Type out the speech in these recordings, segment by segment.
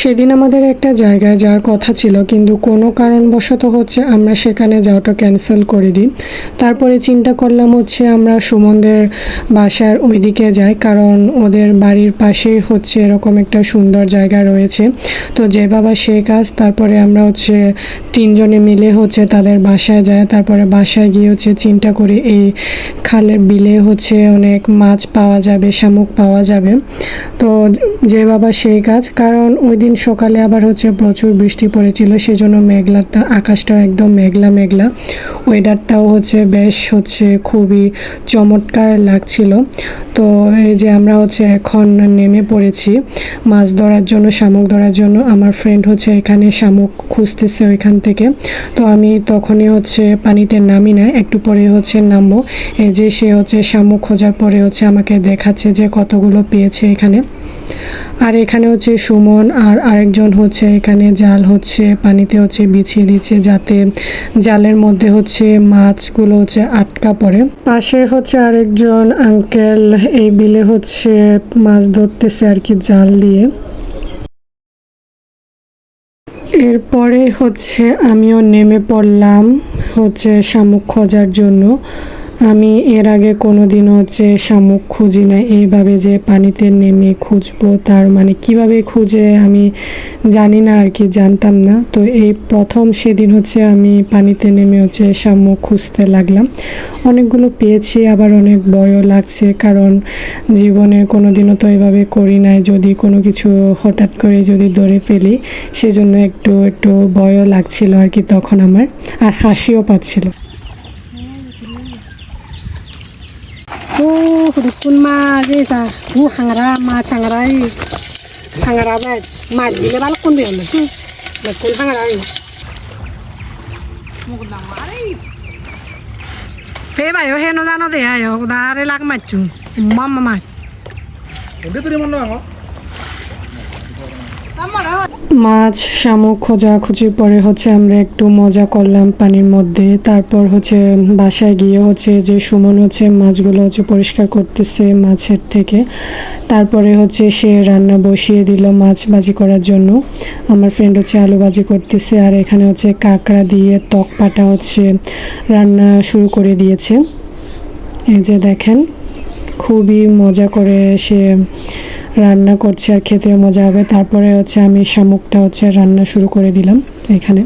সেদিন আমাদের একটা জায়গায় যাওয়ার কথা ছিল, কিন্তু কোনো কারণবশত হচ্ছে আমরা সেখানে যাওয়াটা ক্যান্সেল করে দিই। তারপরে চিন্তা করলাম হচ্ছে আমরা সুমনদের বাসার ওইদিকে যাই, কারণ ওদের বাড়ির পাশেই হচ্ছে এরকম একটা সুন্দর জায়গা রয়েছে। তো যে বাবা সে কাজ, তারপরে আমরা হচ্ছে তিনজনে মিলে হচ্ছে তাদের বাসায় যায় তারপরে বাসায় গিয়ে হচ্ছে চিন্তা করি এই খালের বিলে হচ্ছে অনেক মাছ পাওয়া যাবে, শামুক পাওয়া যাবে। তো যে বাবা সেই কাজ, কারণ ওই দিন সকালে আবার হচ্ছে প্রচুর বৃষ্টি পড়েছিল, সেজন্য মেঘলাটা আকাশটাও একদম মেঘলা মেঘলা। ওয়েদারটাও হচ্ছে বেশ হচ্ছে খুবই চমৎকার লাগছিল। তো এই যে আমরা হচ্ছে এখন নেমে পড়েছি, মাছ ধরার জন্য, শামুক ধরার জন্য, আমার ফ্রেন্ড হচ্ছে এখানে শামুক খুঁজতেছে ওইখান থেকে। তো আমি তখনই হচ্ছে পানিতে নামি না, একটু পরে হচ্ছে নামবো। এই যে সে হচ্ছে শামুক খোঁজার পরে হচ্ছে আমাকে দেখাচ্ছে যে কতগুলো পেয়েছে এখানে। আর এখানে হচ্ছে সুমন আর আরেকজন হচ্ছে এখানে জাল হচ্ছে, পানিতে হচ্ছে বিছিয়ে দিচ্ছে যাতে জালের মধ্যে হচ্ছে মাছগুলো হচ্ছে আটকা পড়ে। পাশে হচ্ছে আরেকজন আঙ্কেল, এই বিলে হচ্ছে মাছ ধরতেছে আর কি জাল দিয়ে। এরপরে হচ্ছে আমিও নেমে পড়লাম হচ্ছে শামুক খোঁজার জন্য। আমি এর আগে কোনো দিন হচ্ছে শামুক খুঁজি না এইভাবে যে পানিতে নেমে খুঁজবো, তার মানে কীভাবে খুঁজে আমি জানি না আর কি, জানতাম না। তো এই প্রথম সেদিন হচ্ছে আমি পানিতে নেমে হচ্ছে শামুক খুঁজতে লাগলাম। অনেকগুলো পেয়েছি, আবার অনেক ভয়ও লাগছে, কারণ জীবনে কোনো দিনও তো এভাবে করি নাই, যদি কোনো কিছু হঠাৎ করে যদি ধরে ফেলি, সেজন্য একটু একটু ভয়ও লাগছিল আর কি তখন আমার, আর হাসিও পাচ্ছিল। ô hudukun ma cái sa bu hangra ma changra i hangra ba ma dile bal kun mà le le kun hangra i mugna mari pe ba yo he no dano de ayo da re lak ma chu đi ma onde turi mon no ngo tamara মাছ, শামুক, খোঁজাখুঁজির পরে হচ্ছে আমরা একটু মজা করলাম পানির মধ্যে। তারপর হচ্ছে বাসায় গিয়ে হচ্ছে যে সুমন হচ্ছে মাছগুলো হচ্ছে পরিষ্কার করতেছে মাছের থেকে। তারপরে হচ্ছে সে রান্না বসিয়ে দিল মাছ বাজি করার জন্য। আমার ফ্রেন্ড হচ্ছে আলু বাজি করতেছে আর এখানে হচ্ছে কাঁকড়া দিয়ে ত্বক পাটা হচ্ছে রান্না শুরু করে দিয়েছে। এই যে দেখেন, খুবই মজা করে সে রান্না করছি আর খেতেও মজা হবে। তারপরে হচ্ছে আমি শামুকটা হচ্ছে রান্না শুরু করে দিলাম এখানে।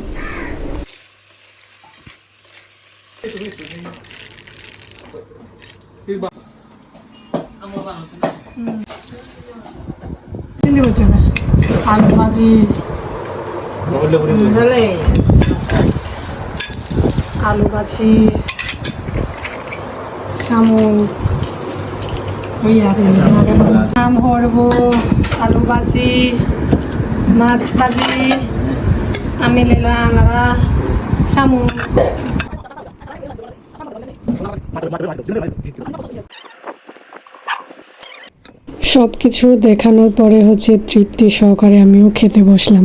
আলু ভাজি আলু শামুক ওই আর মাছ ভাজি, আমি নিলাম আমরা শামুক সব কিছু দেখানোর পরে হচ্ছে তৃপ্তি সহকারে আমিও খেতে বসলাম।